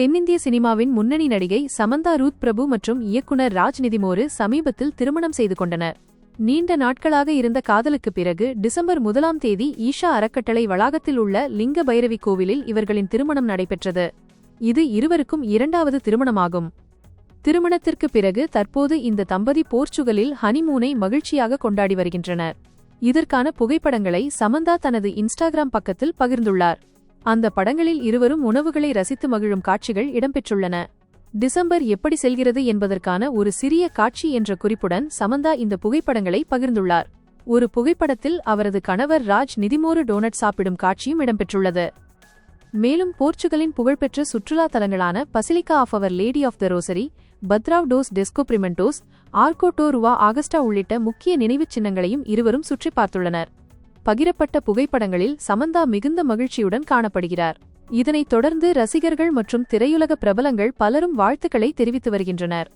தென்னிந்திய சினிமாவின் முன்னணி நடிகை சமந்தா ரூத் பிரபு மற்றும் இயக்குனர் ராஜ் நிதிமோரு சமீபத்தில் திருமணம் செய்து கொண்டனர். நீண்ட நாட்களாக இருந்த காதலுக்கு பிறகு டிசம்பர் முதலாம் தேதி ஈஷா அறக்கட்டளை வளாகத்தில் உள்ள லிங்க பைரவி கோவிலில் இவர்களின் திருமணம் நடைபெற்றது. இது இருவருக்கும் இரண்டாவது திருமணமாகும். திருமணத்திற்கு பிறகு தற்போது இந்த தம்பதி போர்ச்சுகலில் ஹனிமூனை மகிழ்ச்சியாக கொண்டாடி வருகின்றனர். இதற்கான புகைப்படங்களை சமந்தா தனது இன்ஸ்டாகிராம் பக்கத்தில் பகிர்ந்துள்ளார். அந்த படங்களில் இருவரும் உணவுகளை ரசித்து மகிழும் காட்சிகள் இடம்பெற்றுள்ளன. டிசம்பர் எப்படி செல்கிறது என்பதற்கான ஒரு சிறிய காட்சி என்ற குறிப்புடன் சமந்தா இந்த புகைப்படங்களை பகிர்ந்துள்ளார். ஒரு புகைப்படத்தில் அவரது கணவர் ராஜ் நிதிமோரு டோனட் சாப்பிடும் காட்சியும் இடம்பெற்றுள்ளது. மேலும் போர்ச்சுகலின் புகழ்பெற்ற சுற்றுலா தலங்களான Basilica of our Lady of the Rosary Padrao dos Descobrimentos Arco da Rua Augusta உள்ளிட்ட முக்கிய நினைவுச் சின்னங்களையும் இருவரும் சுற்றி பார்த்துள்ளனர். பகிரப்பட்ட புகைப்படங்களில் சமந்தா மிகுந்த மகிழ்ச்சியுடன் காணப்படுகிறார். இதனைத் தொடர்ந்து ரசிகர்கள் மற்றும் திரையுலக பிரபலங்கள் பலரும் வாழ்த்துக்களை தெரிவித்து வருகின்றனர்.